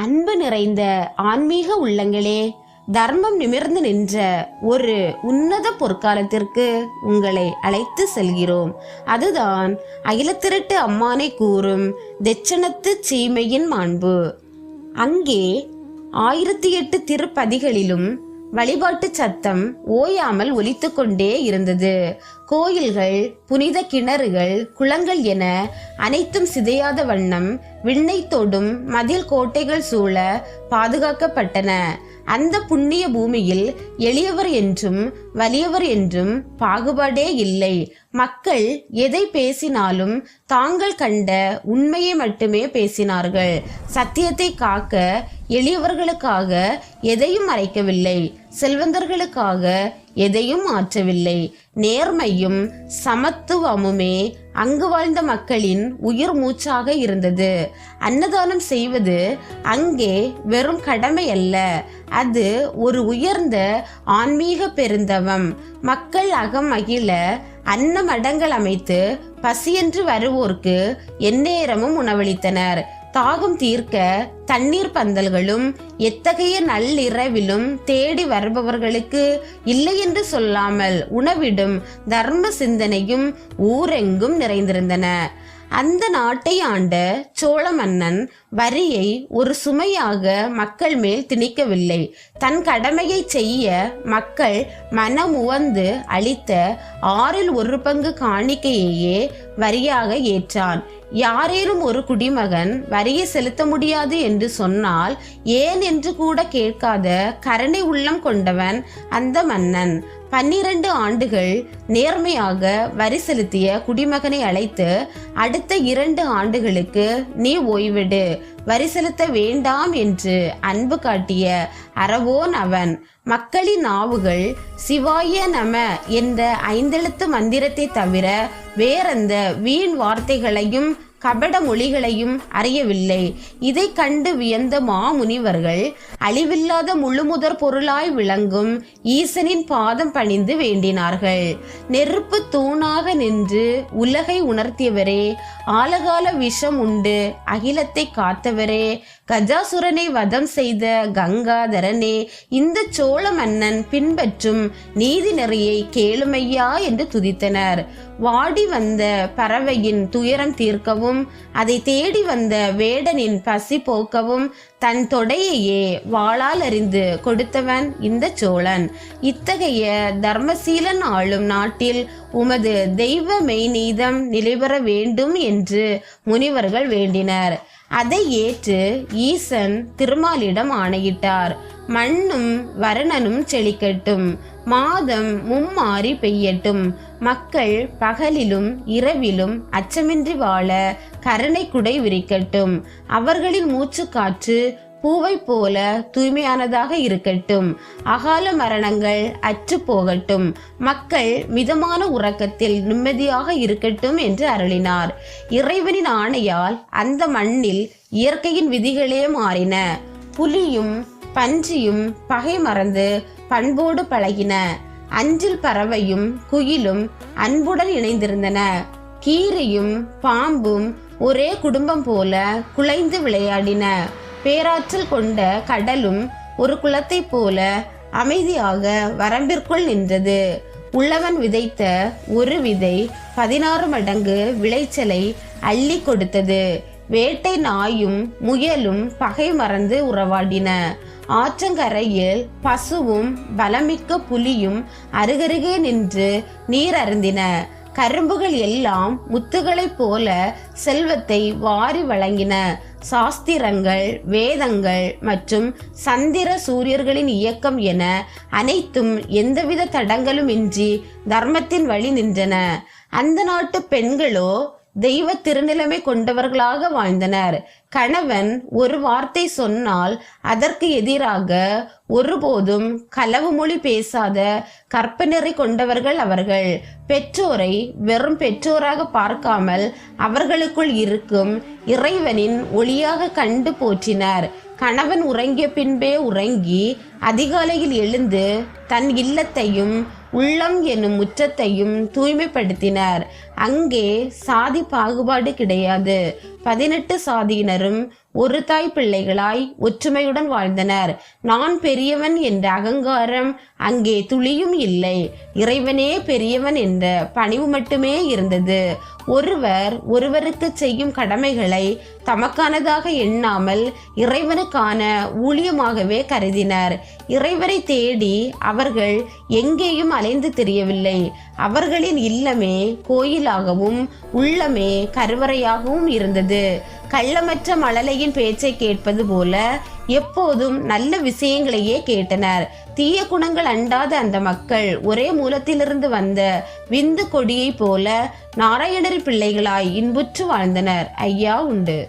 அன்பு நிறைந்த ஆன்மீக உள்ளங்களே தர்மம் நிமிர்ந்து நின்ற ஒரு உன்னத பொற்காலத்திற்கு உங்களை அழைத்து செல்கிறோம். அதுதான் அகிலத்திரட்டு அம்மானை கூறும் தெச்சனத்து சீமையின் மாண்பு. அங்கே ஆயிரத்தி எட்டு திருப்பதிகளிலும் வழிபாட்டு சத்தம் ஓயாமல் ஒலித்துக் கொண்டே இருந்தது. கோயில்கள் புனித கிணறுகள் குளங்கள் என அனைத்தும் சிதையாத வண்ணம் விண்ணை தொடும் மதில் கோட்டைகள் சூழ பாதுகாக்கப்பட்டன. அந்த புண்ணிய பூமியில் எளியவர் என்றும் வலியவர் என்றும் பாகுபாடே இல்லை. மக்கள் எதை பேசினாலும் தாங்கள் கண்ட உண்மையை மட்டுமே பேசினார்கள். சத்தியத்தை காக்க எளியவர்களுக்காக எதையும் மறைக்கவில்லை. செல்வந்தர்களுக்காக எதையும் மாற்றவில்லை. நேர்மையும் சமத்துவமுமே அங்கு வாழ்ந்த மக்களின் உயிர் மூச்சாக இருந்தது. அன்னதானம் செய்வது அங்கே வெறும் கடமை அல்ல. அது ஒரு உயர்ந்த ஆன்மீக பெருந்தவம். மக்கள் அகம் மகிழ அன்னமடங்கள் அமைத்து பசியென்று வருவோர்க்கு எந்நேரமும் உணவளித்தனர். தாகம் தீர்க்க தண்ணீர் பந்தல்களும் எத்தகைய நள்ளிரவிலும் தேடி வருபவர்களுக்கு இல்லை என்று சொல்லாமல் உணவிடும் தர்ம சிந்தனையும் ஊரெங்கும் நிறைந்திருந்தன. அந்த நாட்டை ஆண்ட சோழ மன்னன் வரியை ஒரு சுமையாக மக்கள் மேல் திணிக்கவில்லை. தன் கடமையை செய்ய மக்கள் மனம் உவந்து அளித்த ஆறில் ஒரு பங்கு காணிக்கையையே வரியாக ஏற்றான். யாரேனும் ஒரு குடிமகன் வரியை செலுத்த முடியாது என்று சொன்னால் ஏன் என்று கூட கேட்காத கருணை உள்ளம் கொண்டவன் அந்த மன்னன். பன்னிரண்டு ஆண்டுகள் நேர்மையாக வரி செலுத்திய குடிமகனை அழைத்து அடுத்த இரண்டு ஆண்டுகளுக்கு நீ ஓய்விடு. வரி செலுத்த வேண்டாம் என்று அன்பு காட்டிய அறவோன் அவன். மக்களின் நாவுகள் சிவாய நம என்ற ஐந்தெழுத்து மந்திரத்தை தவிர வேறெந்த வீண் வார்த்தைகளையும் கபட மொழிகளையும் அறியவில்லை. இதை கண்டு வியந்த மாமுனிவர்கள் அழிவில்லாத முழுமுதற் பொருளாய் விளங்கும் ஈசனின் பாதம் பணிந்து வேண்டினார்கள். நெருப்பு தூணாக நின்று உலகை உணர்த்தியவரே ஆலகால விஷம் உண்டு அகிலத்தை காத்தவரே கஜாசுரனை வதம் செய்த கங்காதரனே இந்த சோழ மன்னன் பின்பற்றும் நீதி நெறியை கேளுமையா என்று துதித்தனர். வாடி வந்த பறவையின் துயரம் தீர்க்கவும் அதை தேடி வந்த வேடனின் பசி போக்கவும் தன் தொடையையே வாளால் அறிந்து கொடுத்தவன் இந்த சோழன். இத்தகைய தர்மசீலன் ஆளும் நாட்டில் உமது தெய்வ மெய்நீதம் நிலைபெற வேண்டும் என்று முனிவர்கள் வேண்டினர். அதை ஏற்று ஈசன் திருமாலிடம் ஆணையிட்டார். மண்ணும் வருணனும் செழிக்கட்டும். மாதம் மும்மாறி பெய்யட்டும். மக்கள் பகலிலும் இரவிலும் அச்சமின்றி வாழ கருணை குடை விரிக்கட்டும். அவர்களின் மூச்சுக்காற்று பூவை போல தூய்மையானதாக இருக்கட்டும். அகால மரணங்கள் அற்று போகட்டும். மக்கள் மிதமான உறக்கத்தில் நிம்மதியாக இருக்கட்டும் என்று அருளினார். இறைவனின் ஆணையால் அந்த மண்ணில் இயற்கையின் விதிகளே மாறின. புலியும் பன்றியும் பகை மறந்து பண்போடு பழகின. அஞ்சில் பறவையும் குயிலும் அன்புடன் இணைந்திருந்தன. கீரியும் பாம்பும் ஒரே குடும்பம் போல குலைந்து விளையாடின. பேராற்றல் கொண்ட கடலும் ஒரு குளத்தைப் போல அமைதியாக வரம்பிற்குள் நின்றது. உள்ளவன் விதைத்த ஒரு விதை பதினாறு மடங்கு விளைச்சலை அள்ளி கொடுத்தது. வேட்டை நாயும் முயலும் பகை மறந்து உறவாடின. ஆற்றங்கரையில் பசுவும் பலமிக்க புலியும் அருகருகே நின்று நீர் அருந்தின. கரும்புகள் எல்லாம் முத்துகளைப் போல செல்வத்தை வாரி வழங்கின. சாஸ்திரங்கள் வேதங்கள் மற்றும் சந்திர சூரியர்களின் இயக்கம் என அனைத்தும் எந்தவித தடங்களும் இன்றி தர்மத்தின் வழி நின்றன. அந்த நாட்டு பெண்களோ தெய்வ திருநிலைமை கொண்டவர்களாக வாழ்ந்தனர். கணவன் ஒரு வார்த்தை சொன்னால் அதற்கு எதிராக ஒருபோதும் களவு மொழி பேசாத கற்பனரை கொண்டவர்கள் அவர்கள். பெற்றோரை வெறும் பெற்றோராக பார்க்காமல் அவர்களுக்குள் இருக்கும் இறைவனின் ஒளியாக கண்டு போற்றினர். கணவன் உறங்கிய பின்பே உறங்கி அதிகாலையில் எழுந்து தன் இல்லத்தையும் உள்ளம் என்னும் முற்றத்தையும் தூய்மைப்படுத்தினர். அங்கே சாதி பாகுபாடு கிடையாது. பதினெட்டு சாதியினரும் ஒரு தாய் பிள்ளைகளாய் ஒற்றுமையுடன் வாழ்ந்தனர். நான் பெரியவன் என்ற அகங்காரம் அங்கே துளியும் இல்லை. இறைவனே பெரியவன் என்ற பணிவு மட்டுமே இருந்தது. ஒருவர் ஒருவருக்கு செய்யும் கடமைகளை தமக்கானதாக எண்ணாமல் இறைவனுக்கான ஊழியமாகவே கருதினர். இறைவரை தேடி அவர்கள் எங்கேயும் அலைந்து தெரியவில்லை. அவர்களின் இல்லமே கோயிலாகவும் உள்ளமே கருவறையாகவும் இருந்தது. கள்ளமற்ற மழலையின் பேச்சை கேட்பது போல எப்போதும் நல்ல விஷயங்களையே கேட்டனர். தீய குணங்கள் அண்டாத அந்த மக்கள் ஒரே மூலத்திலிருந்து வந்த விந்து கொடியைப் போல நாராயணர் பிள்ளைகளாய் இன்புற்று வாழ்ந்தனர். ஐயா உண்டு.